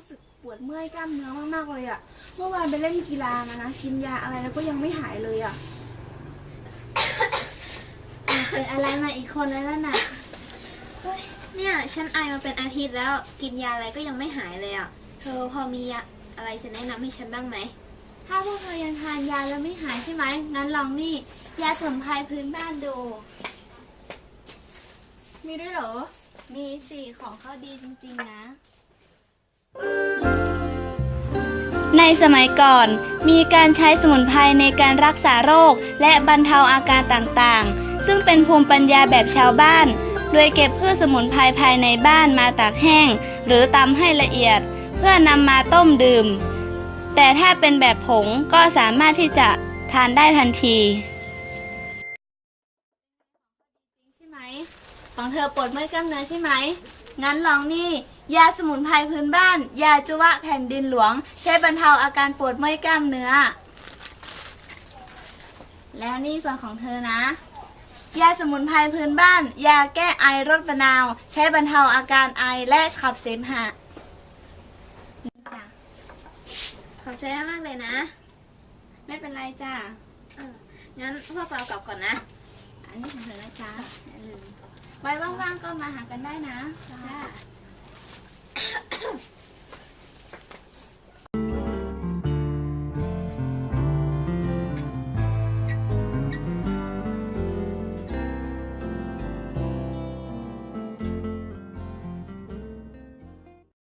รู้สึกปวดเมื่อยกล้ามเนื้อมากๆเลยอะเมื่อวานไปเล่นกีฬามานะกินยาอะไรแล้วก็ยังไม่หายเลยอะเป็นอะไรมาอีกคนแล้วน่ะเฮ้ยเนี่ยฉันไอมาเป็นอาทิตย์แล้วกินยาอะไรก็ยังไม่หายเลยอะเธอพอมียาอะไรจะแนะนำให้ฉันบ้างไหม ถ้าพวกเธอยังทานยาแล้วไม่หายใช่ไหมงั้นลองนี่ ยาสมุนไพรพื้นบ้านดู มีด้วยเหรอ มีสิของเขาดีจริงๆนะ ในสมัยก่อน มีการใช้สมุนไพรในการรักษาโรค และบรรเทาอาการต่างๆ ซึ่งเป็นภูมิปัญญาแบบชาวบ้าน โดยเก็บพืชสมุนไพรภายในบ้านมาตากแห้ง หรือตำให้ละเอียด เพื่อนำมาต้มดื่ม แต่ถ้าเป็นแบบผงก็สามารถที่จะทานได้ทันทีใช่ไหมของเธอปวดเมื่อยกล้ามเนื้อใช่ไหม งั้นลองนี่ ยาสมุนไพรพื้นบ้าน ยาจุวะแผ่นดินหลวง ใช้บรรเทาอาการปวดเมื่อยกล้ามเนื้อ แล้วนี่ส่วนของเธอนะ ยาสมุนไพรพื้นบ้าน ยาแก้ไอรสมะนาว ใช้บรรเทาอาการไอและขับเสมหะจ้ะขอบใจมากเลยนะ ไม่เป็นไรจ้ะเอองั้นพวกเรากลับก่อนนะ อันนี้ของเธอนะจ๊ะอย่าลืมไว้ว่างๆก็มาหากันได้นะจ้า